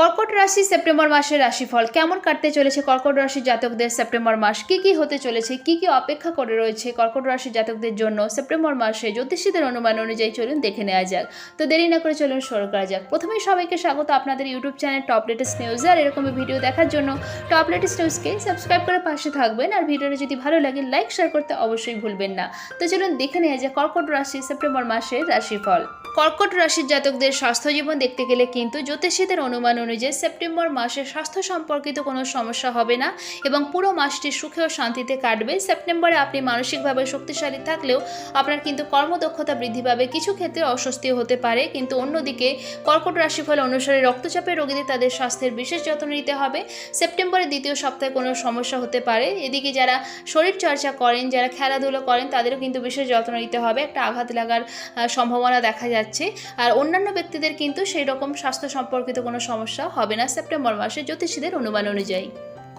কর্কট রাশি সেপ্টেম্বর মাসের রাশিফল কেমন কাটতে চলেছে? কর্কট রাশির জাতকদের সেপ্টেম্বর মাস কি কি হতে চলেছে? কি কি অপেক্ষা করে রয়েছে কর্কট রাশির জাতকদের জন্য সেপ্টেম্বর মাসে? জ্যোতিষীদের অনুমান অনুযায়ী চলুন দেখে নেওয়া যাক। তো দেরি না করে চলুন শুরু করা যাক। প্রথমেই সবাইকে স্বাগত আপনাদের YouTube channel top latest news আর এরকমই ভিডিও দেখার জন্য। টপ লেটেস্ট নিউজকে সাবস্ক্রাইব করে পাশে থাকবেন আর ভিডিওটা যদি ভালো লাগে, লাইক, শেয়ার করতে অবশ্যই ভুলবেন না। তো চলুন দেখে নেওয়া যাক কর্কট রাশি সেপ্টেম্বর মাসের রাশিফল। কর্কট রাশির জাতকদের স্বাস্থ্য জীবন দেখতে গেলে কিন্তু জ্যোতিষীদের অনুমান অনুযায়ী সেপ্টেম্বর মাসে স্বাস্থ্য সম্পর্কিত কোনো সমস্যা হবে না এবং পুরো মাসটি সুখে ও শান্তিতে কাটবে। সেপ্টেম্বরে আপনি মানসিকভাবে শক্তিশালী থাকলেও আপনার কিন্তু কর্মদক্ষতা বৃদ্ধি পাবে। কিছু ক্ষেত্রে অস্বস্তি হতে পারে, কিন্তু অন্যদিকে কর্কট রাশিফল অনুসারে রক্তচাপের রোগীদের তাদের স্বাস্থ্যের বিশেষ যত্ন নিতে হবে। সেপ্টেম্বরের দ্বিতীয় সপ্তাহে কোনো সমস্যা হতে পারে। এদিকে যারা শরীর চর্চা করেন, যারা খেলাধুলো করেন, তাদেরও কিন্তু বিশেষ যত্ন নিতে হবে। একটা আঘাত লাগার সম্ভাবনা দেখা যাচ্ছে। আর অন্যান্য ব্যক্তিদের কিন্তু সেই রকম স্বাস্থ্য সম্পর্কিত কোনো সমস্যা হবে না সেপ্টেম্বর মাসে জ্যোতিষীদের অনুমান অনুযায়ী।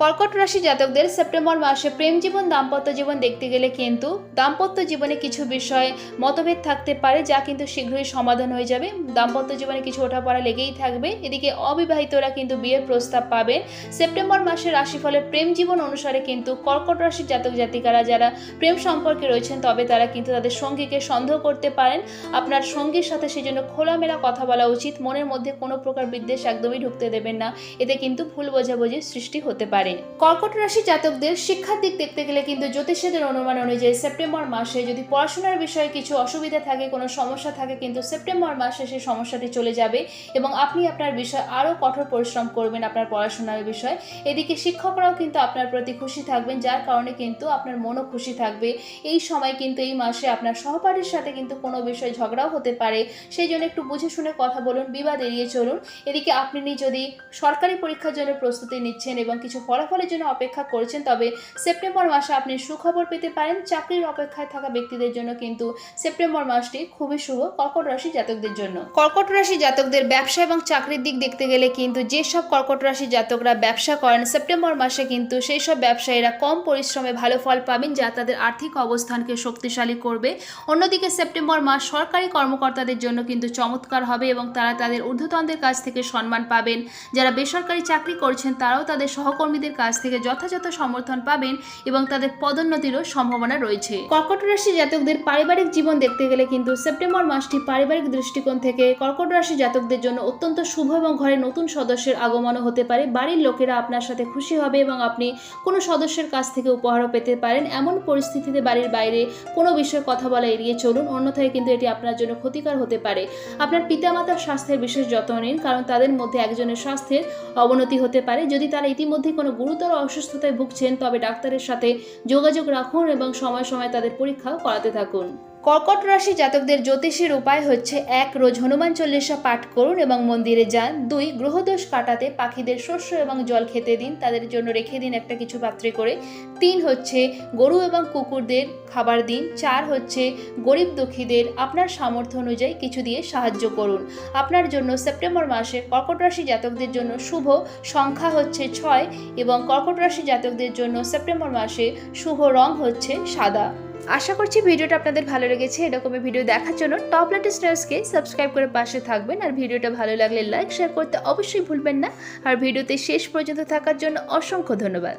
কর্কট রাশি জাতকদের সেপ্টেম্বর মাসে প্রেম জীবন, দাম্পত্য জীবন দেখতে গেলে কিন্তু দাম্পত্য জীবনে কিছু বিষয়ে মতভেদ থাকতে পারে, যা কিন্তু শীঘ্রই সমাধান হয়ে যাবে। দাম্পত্য জীবনে কিছু ওঠাপড়া লেগেই থাকবে। এদিকে অবিবাহিতরা কিন্তু বিয়ের প্রস্তাব পাবে সেপ্টেম্বর মাসের রাশিফলে প্রেম জীবন অনুসারে কিন্তু কর্কট রাশির জাতক জাতিকারা যারা প্রেম সম্পর্কে রয়েছেন, তবে তারা কিন্তু তাদের সঙ্গীকে সন্দেহ করতে পারেন। আপনার সঙ্গীর সাথে সেই জন্য খোলামেলা কথা বলা উচিত। মনের মধ্যে কোনো প্রকার বিদ্বেষ একদমই ঢুকতে দেবেন না। এতে কিন্তু ভুল বোঝাবুঝির সৃষ্টি হতে পারে। কর্কট রাশি জাতকদের শিক্ষার দিক দেখতে গেলে কিন্তু জ্যোতিষীদের অনুমান অনুযায়ী সেপ্টেম্বর মাসে যদি পড়াশোনার বিষয়ে কিছু অসুবিধা থাকে, কোনো সমস্যা থাকে, কিন্তু সেপ্টেম্বর মাসে সেই সমস্যাটি চলে যাবে এবং আপনি আপনার বিষয়ে আরও কঠোর পরিশ্রম করবেন আপনার পড়াশোনার বিষয়ে। এদিকে শিক্ষকরাও কিন্তু আপনার প্রতি খুশি থাকবেন, যার কারণে কিন্তু আপনার মনও খুশি থাকবে। এই সময় কিন্তু এই মাসে আপনার সহপাঠীর সাথে কিন্তু কোনো বিষয়ে ঝগড়াও হতে পারে। সেই জন্য একটু বুঝে শুনে কথা বলুন, বিবাদ এড়িয়ে চলুন। এদিকে আপনি যদি সরকারি পরীক্ষার জন্য প্রস্তুতি নিচ্ছেন এবং কিছু ফলাফলের জন্য অপেক্ষা করছেন, তবে সেপ্টেম্বর মাসে আপনি সুখবর পেতে পারেন। চাকরির অপেক্ষায় থাকা ব্যক্তিদের জন্য কিন্তু সেপ্টেম্বর মাসটি খুবই শুভ। কর্কট রাশি জাতকদের জন্য। কর্কট রাশি জাতকদের ব্যবসা এবং চাকরির দিক দেখতে গেলে কিন্তু যেসব কর্কট রাশি জাতকরা ব্যবসা করেন, সেপ্টেম্বর মাসে কিন্তু সেই সব ব্যবসায়ীরা কম পরিশ্রমে ভালো ফল পাবেন, যা তাদের আর্থিক অবস্থানকে শক্তিশালী করবে। অন্যদিকে সেপ্টেম্বর মাস সরকারি কর্মকর্তাদের জন্য কিন্তু চমৎকার হবে এবং তারা তাদের ঊর্ধ্বতনদের কাছ থেকে সম্মান পাবেন। যারা বেসরকারি চাকরি করছেন, তারাও তাদের সহকর্মীদের কাছ থেকে যথাযথ সমর্থন পাবেন এবং তাদের পদোন্নতিরও সম্ভাবনা রয়েছে। কর্কট রাশি জাতকদের পারিবারিক জীবন দেখতে গেলে কিন্তু সেপ্টেম্বর মাসটি পারিবারিক দৃষ্টিকোণ থেকে কর্কট রাশি জাতকদের জন্য অত্যন্ত শুভ এবং ঘরে নতুন সদস্যের আগমনও হতে পারে। বাড়ির লোকেরা আপনার সাথে খুশি হবে এবং আপনি কোনো সদস্যের কাছ থেকে উপহারও পেতে পারেন। এমন পরিস্থিতিতে বাড়ির বাইরে কোনো বিষয়ে কথা বলা এড়িয়ে চলুন, অন্যথায় কিন্তু এটি আপনার জন্য ক্ষতিকর হতে পারে। আপনার পিতামাতার স্বাস্থ্যের বিশেষ যত্ন নিন, কারণ তাদের মধ্যে একজনের স্বাস্থ্যের অবনতি হতে পারে। যদি তারা ইতিমধ্যে কোনো গুরুতর অসুস্থতায় ভুগছেন, তবে ডাক্তারের সাথে যোগাযোগ রাখুন এবং সময় সময় তাদের পরীক্ষা করাতে থাকুন। কর্কট রাশি জাতকদের জ্যোতিষীর উপায় হচ্ছে এক, রোজ হনুমান চল্লিশা পাঠ করুন এবং মন্দিরে যান। দুই, গ্রহদোষ কাটাতে পাখিদের শস্য এবং জল খেতে দিন, তাদের জন্য রেখে দিন একটা কিছু পাত্রে করে। তিন হচ্ছে গরু এবং কুকুরদের খাবার দিন। চার হচ্ছে গরিব দুঃখীদের আপনার সামর্থ্য অনুযায়ী কিছু দিয়ে সাহায্য করুন। আপনার জন্য সেপ্টেম্বর মাসে কর্কট রাশি জাতকদের জন্য শুভ সংখ্যা হচ্ছে ছয় এবং কর্কট রাশি জাতকদের জন্য সেপ্টেম্বর মাসে শুভ রং হচ্ছে সাদা। আশা করছি ভিডিওটা আপনাদের ভালো লেগেছে। এরকমই ভিডিও দেখার জন্য টপ লেটেস্ট নিউজকে সাবস্ক্রাইব করে পাশে থাকবেন। আর ভিডিওটা ভালো লাগলে লাইক শেয়ার করতে অবশ্যই ভুলবেন না। আর ভিডিওতে শেষ পর্যন্ত থাকার জন্য অসংখ্য ধন্যবাদ।